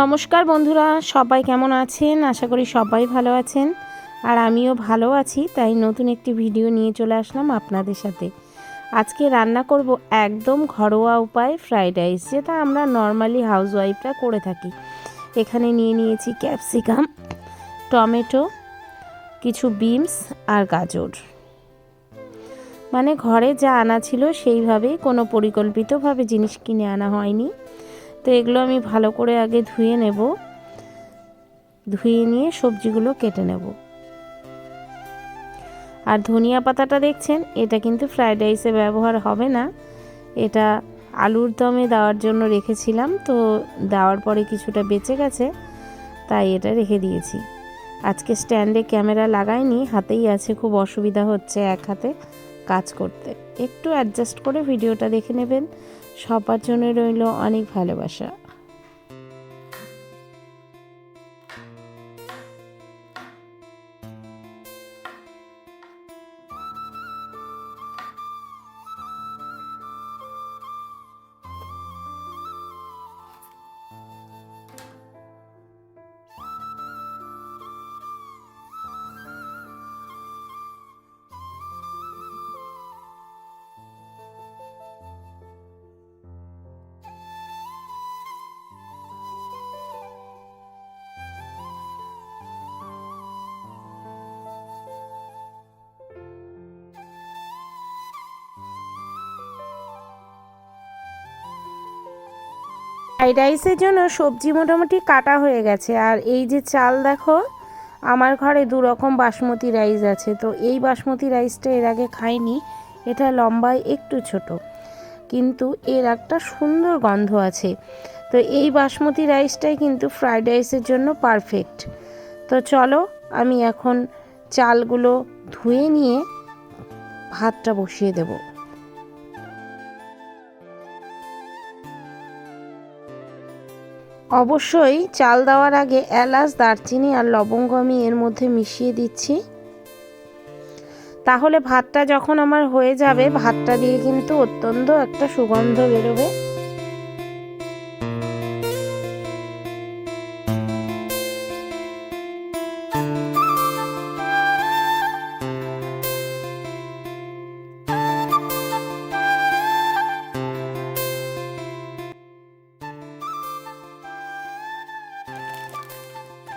নমস্কার বন্ধুরা, সবাই কেমন আছেন? আশা করি সবাই ভালো আছেন। আর আমিও ভালো আছি, তাই নতুন একটি ভিডিও নিয়ে চলে আসলাম আপনাদের সাথে। আজকে রান্না করব একদম ঘরোয়া উপায় ফ্রাইড রাইস, যেটা আমরা নর্মালি হাউসওয়াইফরা করে থাকি। এখানে নিয়ে নিয়েছি ক্যাপসিকাম, টমেটো, কিছু বিনস আর গাজর। মানে ঘরে যা আনা ছিল সেইভাবেই কোনো পরিকল্পিতভাবে জিনিস কিনে আনা হয়নি। তো এগুলো আমি ভালো করে আগে ধুয়ে নেব। ধুয়ে নিয়ে সবজিগুলো কেটে নেব। আর ধনিয়া পাতাটা দেখছেন, এটা কিন্তু ফ্রাইড রাইসে ব্যবহার হবে না। এটা আলুর দমে দেওয়ার জন্য রেখেছিলাম, তো দেওয়ার পরে কিছুটা বেঁচে গেছে, তাই এটা রেখে দিয়েছি। আজকে স্ট্যান্ডে ক্যামেরা লাগাইনি, হাতেই আছে, খুব অসুবিধা হচ্ছে এক হাতে কাজ করতে। একটু অ্যাডজাস্ট করে ভিডিওটা দেখে নেবেন। সবার জন্য রইল অনেক ভালোবাসা। ফ্রাইড রাইসের জন্য সবজি মোটামুটি কাটা হয়ে গেছে। আর এই যে চাল দেখো, আমার ঘরে দু রকম বাসমতি রাইস আছে। তো এই বাসমতি রাইসটা এর আগে খাইনি, এটা লম্বায় একটু ছোট। কিন্তু এর একটা সুন্দর গন্ধ আছে। তো এই বাসমতি রাইসটাই কিন্তু ফ্রাইড রাইসের জন্য পারফেক্ট। তো চলো, আমি এখন চালগুলো ধুয়ে নিয়ে ভাতটা বসিয়ে দেবো। অবশ্যই চাল দেওয়ার আগে এলাচ দারচিনি আর লবঙ্গ আমি এর মধ্যে মিশিয়ে দিচ্ছি। তাহলে ভাতটা যখন আমার হয়ে যাবে ভাতটা দিয়ে কিন্তু অত্যন্ত একটা সুগন্ধ বেরোবে।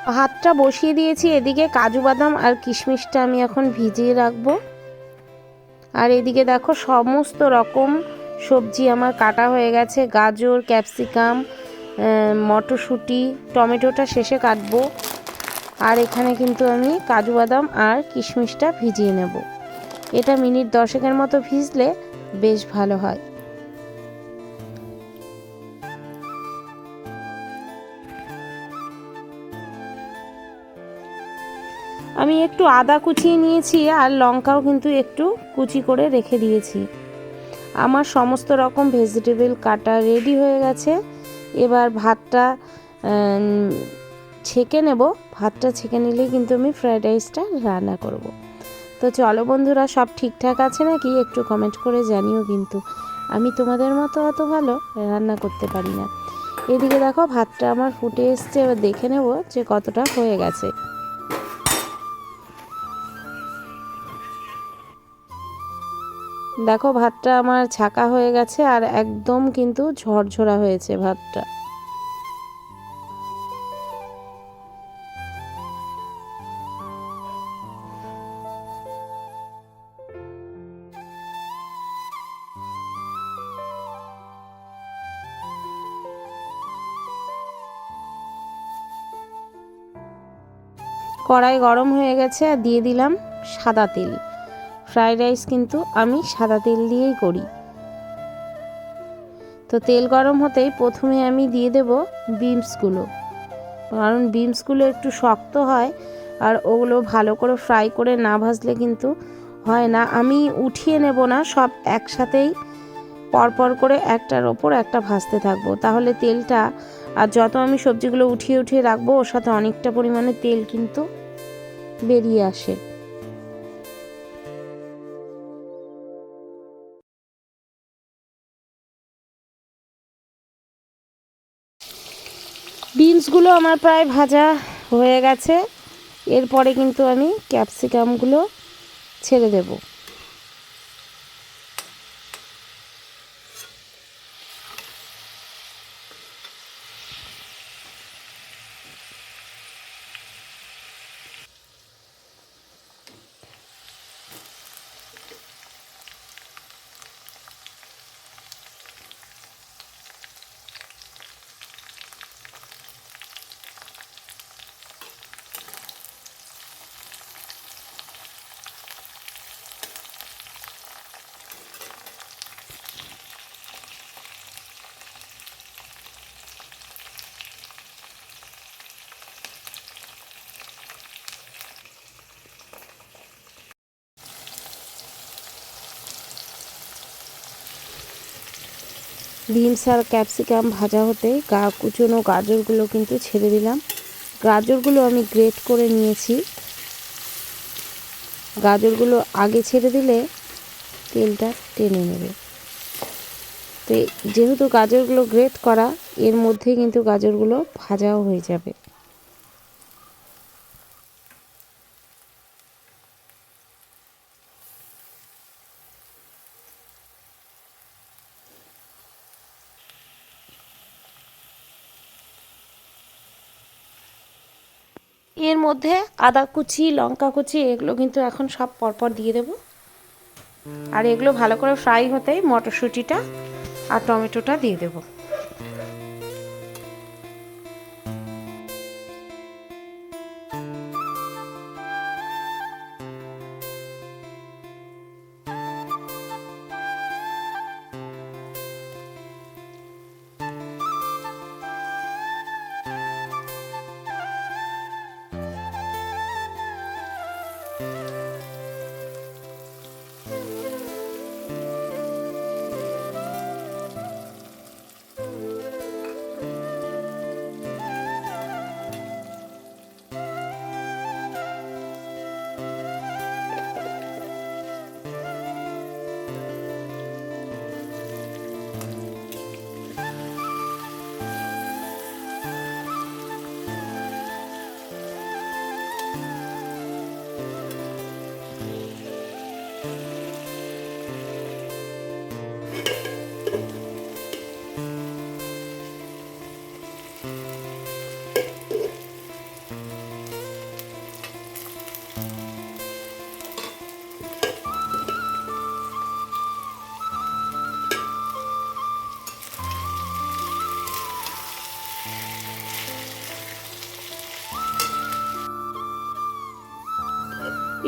ভাতটা বসিয়ে দিয়েছি, এদিকে কাজু বাদাম আর কিশমিশটা আমি এখন ভিজিয়ে রাখব। আর এদিকে দেখো সমস্ত রকম সবজি আমার কাটা হয়ে গেছে, গাজর, ক্যাপসিকাম মটরশুঁটি, টমেটোটা শেষে কাটবো। আর এখানে কিন্তু আমি কাজু বাদাম আর কিশমিশটা ভিজিয়ে নেব। এটা মিনিট দশেকের মতো ভিজলে বেশ ভালো হয়। আমি একটু আদা কুচিয়ে নিয়েছি আর লঙ্কাও কিন্তু একটু কুচি করে রেখে দিয়েছি। আমার সমস্ত রকম ভেজিটেবল কাটা রেডি হয়ে গেছে। এবার ভাতটা ছেঁকে নেব। ভাতটা ছেঁকে নিলেই কিন্তু আমি ফ্রায়েড রাইসটা রান্না করব। তো চলো বন্ধুরা, সব ঠিকঠাক আছে নাকি? একটু কমেন্ট করে জানিও কিন্তু। আমি তোমাদের মতো অত ভালো রান্না করতে পারি না। এদিকে দেখো, ভাতটা আমার ফুটে এসছে। এবার দেখে নেব যে কতটা হয়ে গেছে। দেখো, ভাতটা আমার ছাকা হয়ে গেছে আর একদম কিন্তু ঝরঝরা হয়েছে ভাতটা। কড়াই গরম হয়ে গেছে আর দিয়ে দিলাম সাদা তেল। ফ্রাইড রাইস কিন্তু আমি সাদা তেল দিয়েই করি। তো তেল গরম হতেই প্রথমে আমি দিয়ে দেব বিমসগুলো কারণ বিমসগুলো একটু শক্ত হয় আর ওগুলো ভালো করে ফ্রাই করে না ভাজলে কিন্তু হয় না। আমি উঠিয়ে নেব না, সব একসাথেই পরপর করে একটার ওপর একটা ভাজতে থাকব। তাহলে তেলটা আর যত আমি সবজিগুলো উঠিয়ে উঠিয়ে রাখব, ওর সাথে অনেকটা পরিমাণে তেল কিন্তু বেরিয়ে আসে। বিনসগুলো আমার প্রায় ভাজা হয়ে গেছে। এরপরে কিন্তু আমি ক্যাপসিকামগুলো ছেড়ে দেব। বিনস আর ক্যাপসিকাম ভাজা হতে গা কুচনো গাজরগুলো কিন্তু ছেড়ে দিলাম। গাজরগুলো আমি গ্রেট করে নিয়েছি। গাজরগুলো আগে ছেড়ে দিলে তেলটা টেনে নেবে। তো যেহেতু গাজরগুলো গ্রেট করা, এর মধ্যে কিন্তু গাজরগুলো ভাজাও হয়ে যাবে। এর মধ্যে আদা কুচি, লঙ্কা কুচি, এগুলো কিন্তু এখন সব পরপর দিয়ে দেব। আর এগুলো ভালো করে ফ্রাই হতেই মটরশুঁটিটা আর টমেটোটা দিয়ে দেব।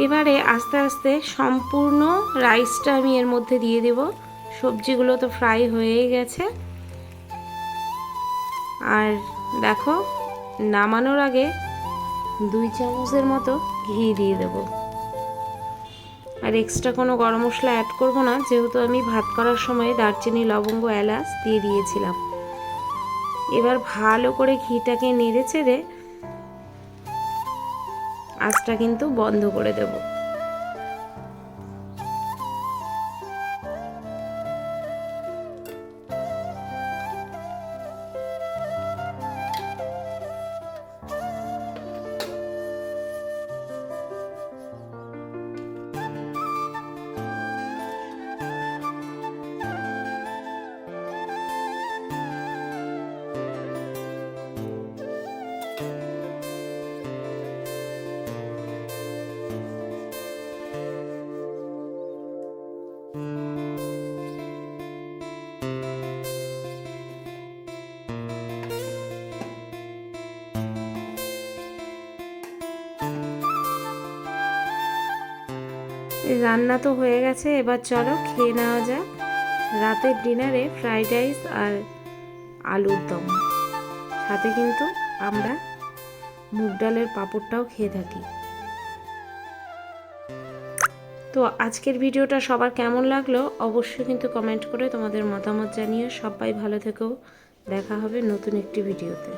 এবারে আস্তে আস্তে সম্পূর্ণ রাইসটা আমি এর মধ্যে দিয়ে দেব। সবজিগুলো তো ফ্রাই হয়েই গেছে। আর দেখো, নামানোর আগে দুই চামচের মতো ঘি দিয়ে দেব। আর এক্সট্রা কোনো গরম মশলা অ্যাড করব না, যেহেতু আমি ভাত করার সময় দারচিনি, লবঙ্গ, এলাচ দিয়ে দিয়েছিলাম। এবার ভালো করে ঘিটাকে নেড়ে চেড়ে আঁচটা কিন্তু বন্ধ করে দেব। রান্না তো হয়ে গেছে, এবার চলো খেয়ে নেওয়া যাক। রাতের ডিনারে ফ্রাইড রাইস আর আলুর দম। সাথে কিন্তু আমরা মুগ ডালের পাঁপড়টাও খেয়ে থাকি। তো আজকের ভিডিওটা সবার কেমন লাগল অবশ্যই কিন্তু কমেন্ট করে তোমাদের মতামত জানিয়ে সবাই ভালো থেকো। দেখা হবে নতুন একটি ভিডিওতে।